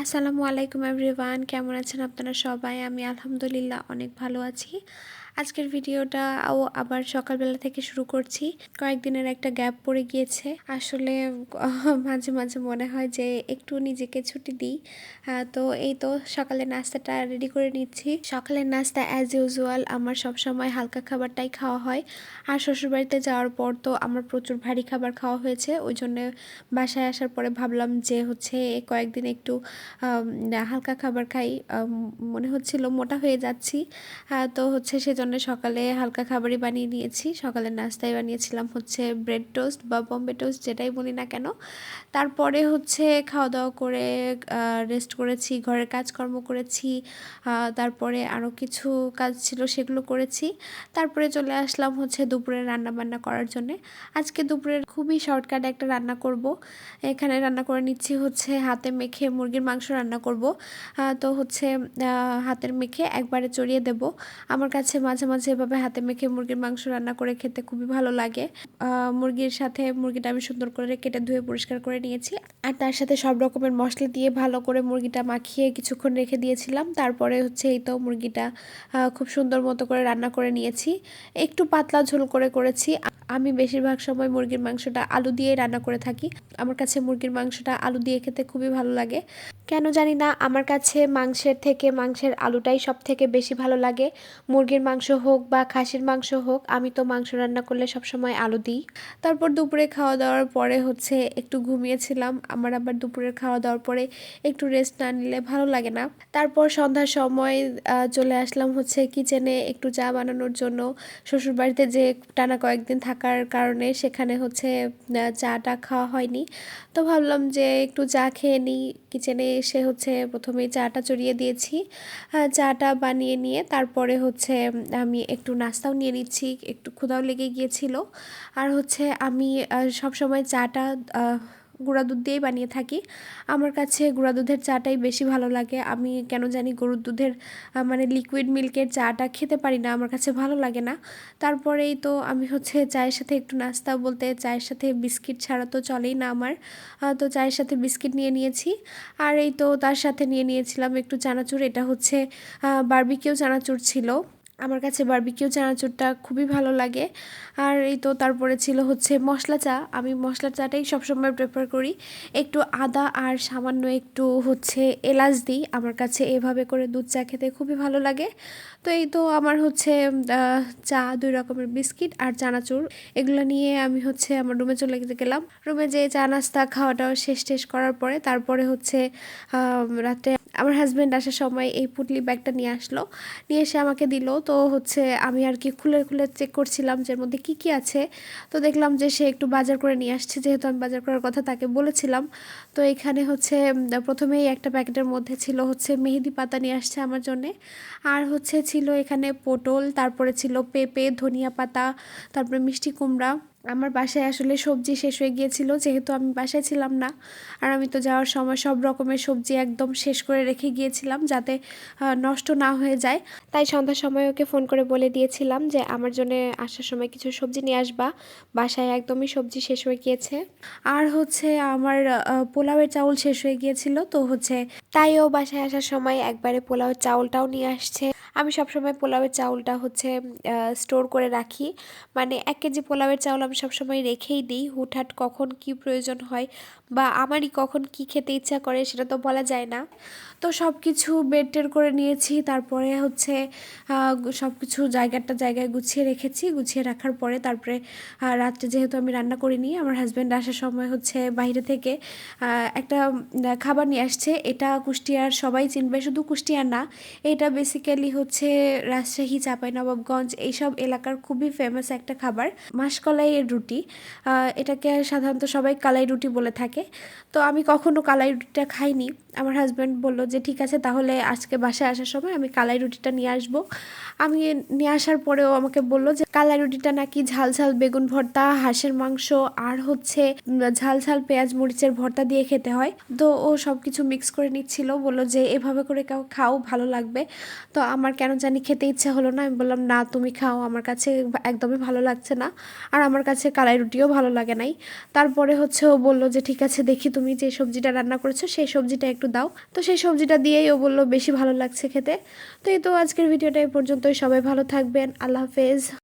আসসালামু আলাইকুম এভরিওয়ান কেমন আছেন আপনারা সবাই? আমি আলহামদুলিল্লাহ অনেক ভালো আছি। আজকের ভিডিওটা ও আবার সকালবেলা থেকে শুরু করছি। কয়েকদিনের একটা গ্যাপ পড়ে গিয়েছে। আসলে মাঝে মাঝে মনে হয় যে একটু নিজেকে ছুটি দিই। তো এই তো সকালে নাস্তাটা রেডি করে নিচ্ছি। সকালের নাস্তা অ্যাজ ইউজুয়াল আমার সব সময় হালকা খাবারটাই খাওয়া হয়। আর শ্বশুরবাড়িতে যাওয়ার পর তো আমার প্রচুর ভারী খাবার খাওয়া হয়েছে। ওই জন্য বাসায় আসার পরে ভাবলাম যে হচ্ছে কয়েকদিন একটু হালকা খাবার খাই। মনে হচ্ছিল মোটা হয়ে যাচ্ছি। তো হচ্ছে সেজন্য জন্য সকালে হালকা খাবারই বানিয়ে নিয়েছি। সকালের নাস্তায় বানিয়েছিলাম হচ্ছে ব্রেড টোস্ট বা বম্বে টোস্ট যেটাই বলি না কেন। তারপরে হচ্ছে খাওয়া দাওয়া করে রেস্ট করেছি, ঘরের কাজকর্ম করেছি তারপরে আরও কিছু কাজ ছিল সেগুলো করেছি। তারপরে চলে আসলাম হচ্ছে দুপুরে রান্না বান্না করার জন্যে। আজকে দুপুরের খুবই শর্টকাট একটা রান্না করব। এখানে রান্না করে নিচ্ছি হচ্ছে হাতে মেখে মুরগির মাংস রান্না করব। তো হচ্ছে হাতের মেখে একবারে চড়িয়ে দেব। আমার কাছে মাঝে মাঝে মাঝে এভাবে হাতে মেখে মুরগির মাংস রান্না করে খেতে খুবই ভালো লাগে। মুরগির সাথে মুরগিটা আমি সুন্দর করে কেটে ধুয়ে পরিষ্কার করে নিয়েছি। আর তার সাথে সব রকমের মশলা দিয়ে ভালো করে মুরগিটা মাখিয়ে কিছুক্ষণ রেখে দিয়েছিলাম। তারপরে হচ্ছে এই তো মুরগিটা খুব সুন্দর মতো করে রান্না করে নিয়েছি। একটু পাতলা ঝোল করে করেছি। আমি বেশিরভাগ সময় মুরগির মাংসটা আলু দিয়ে রান্না করে থাকি। আমার কাছে মুরগির মাংসটা আলু দিয়ে খেতে খুবই ভালো লাগে। কেন জানি না, আমার কাছে মাংসের থেকে মাংসের আলুটাই সব থেকে বেশি ভালো লাগে। মুরগির মাংস হোক বা খাসির মাংস হোক, আমি তো মাংস রান্না করলে সবসময় আলু দিই। তারপর দুপুরে খাওয়া দাওয়ার পরে হচ্ছে একটু ঘুমিয়েছিলাম। আমার আবার দুপুরের খাওয়া দাওয়ার পরে একটু রেস্ট না নিলে ভালো লাগে না। তারপর সন্ধ্যার সময় চলে আসলাম হচ্ছে কিচেনে একটু চা বানানোর জন্য। শ্বশুরবাড়িতে যে টানা কয়েকদিন থাকার কারণে সেখানে হচ্ছে চাটা খাওয়া হয়নি। তো ভাবলাম যে একটু চা খেয়ে নিই। কিচেনে এসে হচ্ছে প্রথমে চাটা চড়িয়ে দিয়েছি। চাটা বানিয়ে নিয়ে তারপরে হচ্ছে আমি একটু নাস্তাও নিয়ে নিচ্ছি। একটু ক্ষুধাও লেগে গিয়েছিল। আর হচ্ছে আমি সবসময় চাটা গুঁড়া দুধ দিয়েই বানিয়ে থাকি। আমার কাছে গুঁড়া দুধের চাটাই বেশি ভালো লাগে। আমি কেন জানি গরুর দুধের মানে লিকুইড মিল্কের চাটা খেতে পারি না, আমার কাছে ভালো লাগে না। তারপরেই তো আমি হচ্ছে চায়ের সাথে একটু নাস্তা বলতে, চায়ের সাথে বিস্কিট ছাড়া তো চলেই না আমার। তো চায়ের সাথে বিস্কিট নিয়ে নিয়েছি। আর এই তো তার সাথে নিয়ে নিয়েছিলাম একটু চানাচুর, এটা হচ্ছে বার্বিকেও চানাচুর ছিল। আমার কাছে বারবিকিউ চানাচুরটা খুবই ভালো লাগে। আর এই তো তারপরে ছিল হচ্ছে মশলা চা। আমি মশলা চাটাই সবসময় প্রেফার করি। একটু আদা আর সামান্য একটু হচ্ছে এলাচ দিই। আমার কাছে এভাবে করে দুধ চা খেতে খুবই ভালো লাগে। তো এই তো আমার হচ্ছে চা দুই রকমের বিস্কিট আর চানাচুর। এগুলো নিয়ে আমি হচ্ছে আমার রুমে চলে গেলাম। রুমে যে চা নাস্তা খাওয়াটাও শেষ টেস করার পরে তারপরে হচ্ছে রাতে আমার হাজব্যান্ড আসার সময় এই পুটলি ব্যাগটা নিয়ে আসলো। নিয়ে এসে আমাকে দিল। তো হচ্ছে আমি আর কি খুলে খুলে চেক করছিলাম যে মধ্যে কী কী আছে। তো দেখলাম যে সে একটু বাজার করে নিয়ে আসছে। যেহেতু আমি বাজার করার কথা তাকে বলেছিলাম। তো এখানে হচ্ছে প্রথমেই একটা প্যাকেটের মধ্যে ছিল হচ্ছে মেহেদি পাতা নিয়ে আসছে আমার জন্যে। আর হচ্ছে ছিল এখানে পটল, তারপরে ছিল পেঁপে, ধনিয়া পাতা, তারপরে মিষ্টি কুমড়া। আমার বাসায় আসলে সবজি শেষ হয়ে গিয়েছিল, যেহেতু আমি বাসায় ছিলাম না। আর আমি তো যাওয়ার সময় সব রকমের সবজি একদম শেষ করে রেখে গিয়েছিলাম যাতে নষ্ট না হয়ে যায়। তাই সন্ধ্যার সময় ওকে ফোন করে বলে দিয়েছিলাম যে, আমার জন্য আসার সময় কিছু সবজি নিয়ে আসবা। বাসায় একদমই সবজি শেষ হয়ে গিয়েছে। আর হচ্ছে আমার পোলাওয়ের চাউল শেষ হয়ে গিয়েছিল, তো হচ্ছে তাই ও বাসায় আসার সময় একবারে পোলাওয়ের চাউলটাও নিয়ে আসছে। আমি সবসময় পোলাওয়ের চাউলটা হচ্ছে স্টোর করে রাখি। মানে এক কেজি পোলাওয়ের চাউল আমি সবসময় রেখেই দিই, হুটহাট কখন কি প্রয়োজন হয় বা আমারই কখন কি খেতে ইচ্ছা করে সেটা তো বলা যায় না। তো সব কিছু বেডটের করে নিয়েছি, তারপরে হচ্ছে সব কিছু জায়গাটা জায়গায় গুছিয়ে রেখেছি, গুছিয়ে রাখার পরে তারপরে রাত্রে যেহেতু আমি রান্না করি করিনি, আমার হাজব্যান্ড আসার সময় হচ্ছে বাইরে থেকে একটা খাবার নিয়ে আসছে, এটা কুষ্টিয়ার সবাই চিনবে, শুধু কুষ্টিয়ার না, এটা বেসিক্যালি হচ্ছে রাজশাহী, চাঁপাইনবাবগঞ্জ, এইসব এলাকার খুবই ফেমাস একটা খাবার। মাসকলাইয়ের রুটি। এটাকে সাধারণত সবাই কালাই রুটি বলে থাকে। তো আমি কখনো কালাই রুটিটা খাইনি। আমার হাজব্যান্ড বলল যে, ঠিক আছে, তাহলে আজকে বাসায় আসার সময় আমি কালাই রুটিটা নিয়ে আসব। আমি নিয়ে আসার পরেও আমাকে বলল যে, কালাই রুটিটা নাকি ঝাল ঝাল বেগুন ভর্তা, হাঁসের মাংস, আর হচ্ছে ঝাল ঝাল পেঁয়াজ মরিচের ভর্তা দিয়ে খেতে হয়। তো ও সব কিছু মিক্স করে নিচ্ছিল। বলল যে, এভাবে করে কেউ খাও, ভালো লাগবে। তো আমার কেন জানি খেতে ইচ্ছে হলো না। আমি বললাম, না, তুমি খাও, আমার কাছে একদমই ভালো লাগছে না। আর আমার কাছে কালাই রুটিও ভালো লাগে নাই। তারপরে হচ্ছে ও বলল যে, ঠিক আছে, দেখি তুমি যে সবজিটা রান্না করেছ, সেই সবজিটা একটু দাও। তো সেই সবজিটা দিয়েই ও বলল, বেশি ভালো লাগছে খেতে। তো এই তো আজকের ভিডিওটা এই পর্যন্তই। সবাই ভালো থাকবেন। আল্লাহ হাফেজ।